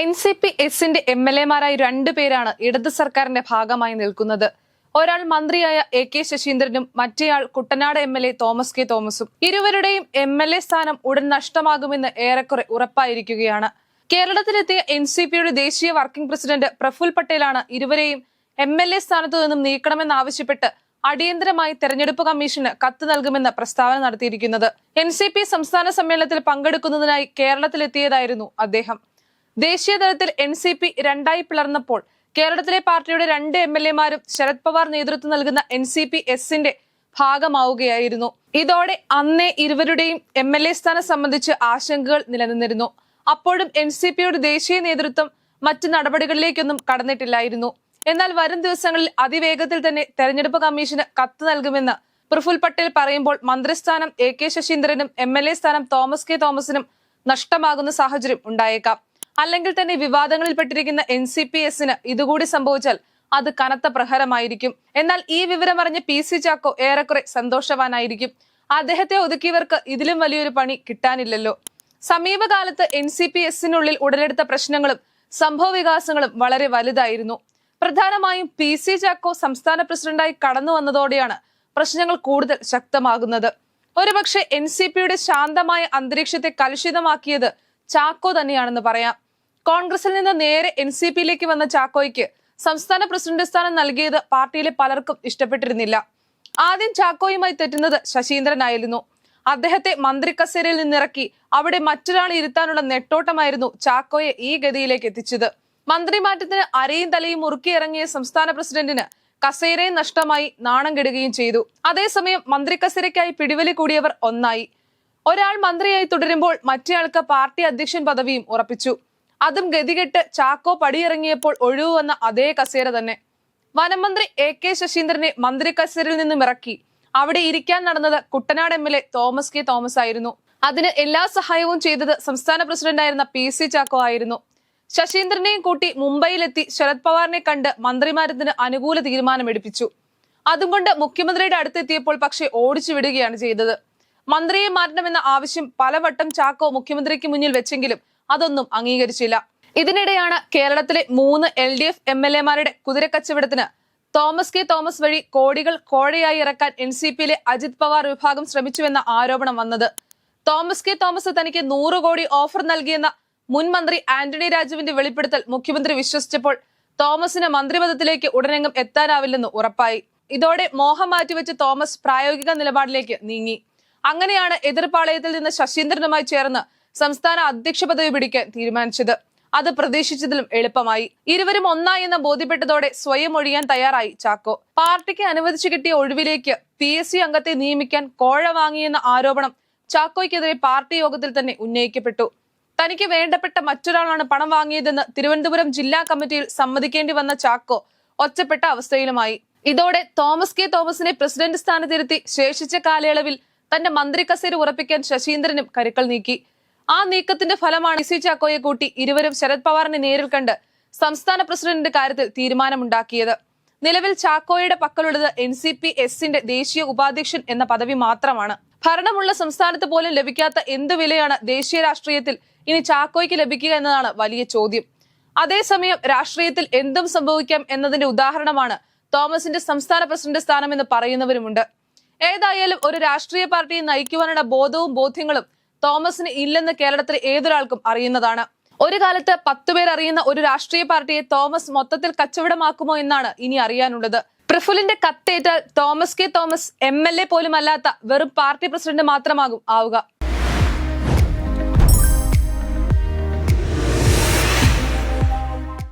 N C P എസിന്റെ M L എമാരായി രണ്ടുപേരാണ് ഇടത് സർക്കാരിന്റെ ഭാഗമായി നിൽക്കുന്നത്. ഒരാൾ മന്ത്രിയായ എ കെ ശശീന്ദ്രനും മറ്റേയാൾ Kuttanad M L A Thomas K തോമസും. ഇരുവരുടെയും എം എൽ എ സ്ഥാനം ഉടൻ നഷ്ടമാകുമെന്ന് ഏറെക്കുറെ ഉറപ്പായിരിക്കുകയാണ്. കേരളത്തിലെത്തിയ എൻ സി പിയുടെ ദേശീയ വർക്കിംഗ് പ്രസിഡന്റ് പ്രഫുൽ പട്ടേലാണ് ഇരുവരെയും എം എൽ എ സ്ഥാനത്തു നിന്നും നീക്കണമെന്നാവശ്യപ്പെട്ട് അടിയന്തരമായി തെരഞ്ഞെടുപ്പ് കമ്മീഷന് കത്ത് നൽകുമെന്ന പ്രസ്താവന നടത്തിയിരിക്കുന്നത്. എൻ സി പി സംസ്ഥാന സമ്മേളനത്തിൽ പങ്കെടുക്കുന്നതിനായി കേരളത്തിലെത്തിയതായിരുന്നു അദ്ദേഹം. ദേശീയ തലത്തിൽ എൻ സി പി രണ്ടായി പിളർന്നപ്പോൾ കേരളത്തിലെ പാർട്ടിയുടെ രണ്ട് എം എൽ എമാരും ശരത് പവാർ നേതൃത്വം നൽകുന്ന എൻ സി പി എസിന്റെ ഭാഗമാവുകയായിരുന്നു. ഇതോടെ അന്നേ ഇരുവരുടെയും എം എൽ എ സ്ഥാനം സംബന്ധിച്ച് ആശങ്കകൾ നിലനിന്നിരുന്നു. അപ്പോഴും എൻ സി പിയുടെ ദേശീയ നേതൃത്വം മറ്റ് നടപടികളിലേക്കൊന്നും കടന്നിട്ടില്ലായിരുന്നു. എന്നാൽ വരും ദിവസങ്ങളിൽ അതിവേഗത്തിൽ തന്നെ തെരഞ്ഞെടുപ്പ് കമ്മീഷന് കത്ത് നൽകുമെന്ന് പ്രഫുൽ പട്ടേൽ പറയുമ്പോൾ മന്ത്രിസ്ഥാനം എ കെ ശശീന്ദ്രനും എം എൽ എ സ്ഥാനം തോമസ് കെ തോമസിനും നഷ്ടമാകുന്ന സാഹചര്യം ഉണ്ടായേക്കാം. അല്ലെങ്കിൽ തന്നെ വിവാദങ്ങളിൽപ്പെട്ടിരിക്കുന്ന എൻ സി പി എസിന് ഇതുകൂടി സംഭവിച്ചാൽ അത് കനത്ത പ്രഹരമായിരിക്കും. എന്നാൽ ഈ വിവരം അറിഞ്ഞ പി സി ചാക്കോ ഏറെക്കുറെ സന്തോഷവാനായിരിക്കും. അദ്ദേഹത്തെ ഒതുക്കിയവർക്ക് ഇതിലും വലിയൊരു പണി കിട്ടാനില്ലല്ലോ. സമീപകാലത്ത് എൻ സി പി എസിനുള്ളിൽ ഉടലെടുത്ത പ്രശ്നങ്ങളും സംഭവ വികാസങ്ങളും വളരെ വലുതായിരുന്നു. പ്രധാനമായും പി സി ചാക്കോ സംസ്ഥാന പ്രസിഡന്റായി കടന്നു വന്നതോടെയാണ് പ്രശ്നങ്ങൾ കൂടുതൽ ശക്തമാകുന്നത്. ഒരുപക്ഷെ എൻ സി പിയുടെ ശാന്തമായ അന്തരീക്ഷത്തെ കലുഷിതമാക്കിയത് ചാക്കോ തന്നെയാണെന്ന് പറയാം. കോൺഗ്രസിൽ നിന്ന് നേരെ എൻ സി പിയിലേക്ക് വന്ന ചാക്കോയ്ക്ക് സംസ്ഥാന പ്രസിഡന്റ് സ്ഥാനം നൽകിയത് പാർട്ടിയിലെ പലർക്കും ഇഷ്ടപ്പെട്ടിരുന്നില്ല. ആദ്യം ചാക്കോയുമായി തെറ്റുന്നത് ശശീന്ദ്രനായിരുന്നു. അദ്ദേഹത്തെ മന്ത്രി കസേരയിൽ നിന്നിറക്കി അവിടെ മറ്റൊരാൾ ഇരുത്താനുള്ള നെട്ടോട്ടമായിരുന്നു ചാക്കോയെ ഈ ഗതിയിലേക്ക് എത്തിച്ചത്. മന്ത്രിമാറ്റത്തിന് അരയും തലയും മുറുക്കിയിറങ്ങിയ സംസ്ഥാന പ്രസിഡന്റിന് കസേരയും നഷ്ടമായി നാണം കെടുകയും ചെയ്തു. അതേസമയം മന്ത്രി കസേരയ്ക്കായി പിടിവലി കൂടിയവർ ഒന്നായി. ഒരാൾ മന്ത്രിയായി തുടരുമ്പോൾ മറ്റേയാൾക്ക് പാർട്ടി അധ്യക്ഷൻ പദവിയും ഉറപ്പിച്ചു. അതും ഗതികെട്ട് ചാക്കോ പടിയിറങ്ങിയപ്പോൾ ഒഴിവു വന്ന അതേ കസേര തന്നെ. വനമന്ത്രി എ കെ ശശീന്ദ്രനെ മന്ത്രി കസേരയിൽ നിന്നും ഇറക്കി. അവിടെ ഇരിക്കാൻ നടന്നത് കുട്ടനാട് എം തോമസ് കെ തോമസ് ആയിരുന്നു. അതിന് എല്ലാ സഹായവും ചെയ്തത് സംസ്ഥാന പ്രസിഡന്റായിരുന്ന പി സി ചാക്കോ ആയിരുന്നു. ശശീന്ദ്രനെയും കൂട്ടി മുംബൈയിലെത്തി ശരത് പവാറിനെ കണ്ട് മന്ത്രിമാരത്തിന് അനുകൂല തീരുമാനം തീരുമാനമെടുപ്പിച്ചു. അതുകൊണ്ട് മുഖ്യമന്ത്രിയുടെ അടുത്തെത്തിയപ്പോൾ പക്ഷേ ഓടിച്ചു വിടുകയാണ് ചെയ്തത്. മന്ത്രിയെ മാറ്റണമെന്ന ആവശ്യം പലവട്ടം ചാക്കോ മുഖ്യമന്ത്രിക്ക് മുന്നിൽ വെച്ചെങ്കിലും അതൊന്നും അംഗീകരിച്ചില്ല. ഇതിനിടെയാണ് കേരളത്തിലെ മൂന്ന് L D F M L എമാരുടെ കുതിരക്കച്ചവടത്തിന് തോമസ് കെ തോമസ് വഴി കോടികൾ കോഴയായി ഇറക്കാൻ എൻ സി പിയിലെ അജിത് പവാർ വിഭാഗം ശ്രമിച്ചുവെന്ന ആരോപണം വന്നത്. തോമസ് കെ തോമസ് തനിക്ക് നൂറ് കോടി ഓഫർ നൽകിയെന്ന മുൻ മന്ത്രി ആന്റണി രാജുവിന്റെ വെളിപ്പെടുത്തൽ മുഖ്യമന്ത്രി വിശ്വസിച്ചപ്പോൾ തോമസിന് മന്ത്രിപദത്തിലേക്ക് ഉടനെങ്ങും എത്താനാവില്ലെന്ന് ഉറപ്പായി. ഇതോടെ മോഹം മാറ്റിവെച്ച് തോമസ് പ്രായോഗിക നിലപാടിലേക്ക് നീങ്ങി. അങ്ങനെയാണ് എതിർപാളയത്തിൽ നിന്ന് ശശീന്ദ്രനുമായി ചേർന്ന് സംസ്ഥാന അധ്യക്ഷ പദവി പിടിക്കാൻ തീരുമാനിച്ചത്. അത് പ്രതീക്ഷിച്ചതിലും എളുപ്പമായി. ഇരുവരും ഒന്നായി എന്ന് ബോധ്യപ്പെട്ടതോടെ സ്വയം ഒഴിയാൻ തയ്യാറായി ചാക്കോ. പാർട്ടിക്ക് അനുവദിച്ചു കിട്ടിയ ഒഴിവിലേക്ക് പി എസ് അംഗത്തെ നിയമിക്കാൻ കോഴ വാങ്ങിയെന്ന ആരോപണം ചാക്കോയ്ക്കെതിരെ പാർട്ടി യോഗത്തിൽ തന്നെ ഉന്നയിക്കപ്പെട്ടു. തനിക്ക് വേണ്ടപ്പെട്ട മറ്റൊരാളാണ് പണം വാങ്ങിയതെന്ന് തിരുവനന്തപുരം ജില്ലാ കമ്മിറ്റിയിൽ സമ്മതിക്കേണ്ടി വന്ന ചാക്കോ ഒറ്റപ്പെട്ട അവസ്ഥയിലുമായി. ഇതോടെ തോമസ് കെ തോമസിനെ പ്രസിഡന്റ് സ്ഥാനത്തിരുത്തി ശേഷിച്ച കാലയളവിൽ തന്റെ മന്ത്രി കസേര ഉറപ്പിക്കാൻ ശശീന്ദ്രനും കരുക്കൾ നീക്കി. ആ നീക്കത്തിന്റെ ഫലമാണ് സി ചാക്കോയെ കൂട്ടി ഇരുവരും ശരത് പവാറിനെ നേരിൽ കണ്ട് സംസ്ഥാന പ്രസിഡന്റിന്റെ കാര്യത്തിൽ തീരുമാനമുണ്ടാക്കിയത്. നിലവിൽ ചാക്കോയുടെ പക്കലുള്ളത് എൻ സി പി എസിന്റെ ദേശീയ ഉപാധ്യക്ഷൻ എന്ന പദവി മാത്രമാണ്. ഭരണമുള്ള സംസ്ഥാനത്ത് പോലും ലഭിക്കാത്ത എന്ത് വിലയാണ് ദേശീയ രാഷ്ട്രീയത്തിൽ ഇനി ചാക്കോയ്ക്ക് ലഭിക്കുക എന്നതാണ് വലിയ ചോദ്യം. അതേസമയം രാഷ്ട്രീയത്തിൽ എന്തും സംഭവിക്കാം എന്നതിന്റെ ഉദാഹരണമാണ് തോമസിന്റെ സംസ്ഥാന പ്രസിഡന്റ് സ്ഥാനം എന്ന് പറയുന്നവരുമുണ്ട്. ഏതായാലും ഒരു രാഷ്ട്രീയ പാർട്ടിയെ നയിക്കുവാനുള്ള ബോധവും ബോധ്യങ്ങളും തോമസിന് ഇല്ലെന്ന് കേരളത്തിലെ ഏതൊരാൾക്കും അറിയുന്നതാണ്. ഒരു കാലത്ത് പത്തുപേർ അറിയുന്ന ഒരു രാഷ്ട്രീയ പാർട്ടിയെ തോമസ് മൊത്തത്തിൽ കച്ചവടമാക്കുമോ എന്നാണ് ഇനി അറിയാനുള്ളത്. പ്രഫുലിന്റെ കത്തേറ്റാൽ Thomas K Thomas M L A പോലും അല്ലാത്ത വെറും പാർട്ടി പ്രസിഡന്റ് മാത്രമാകും ആവുക.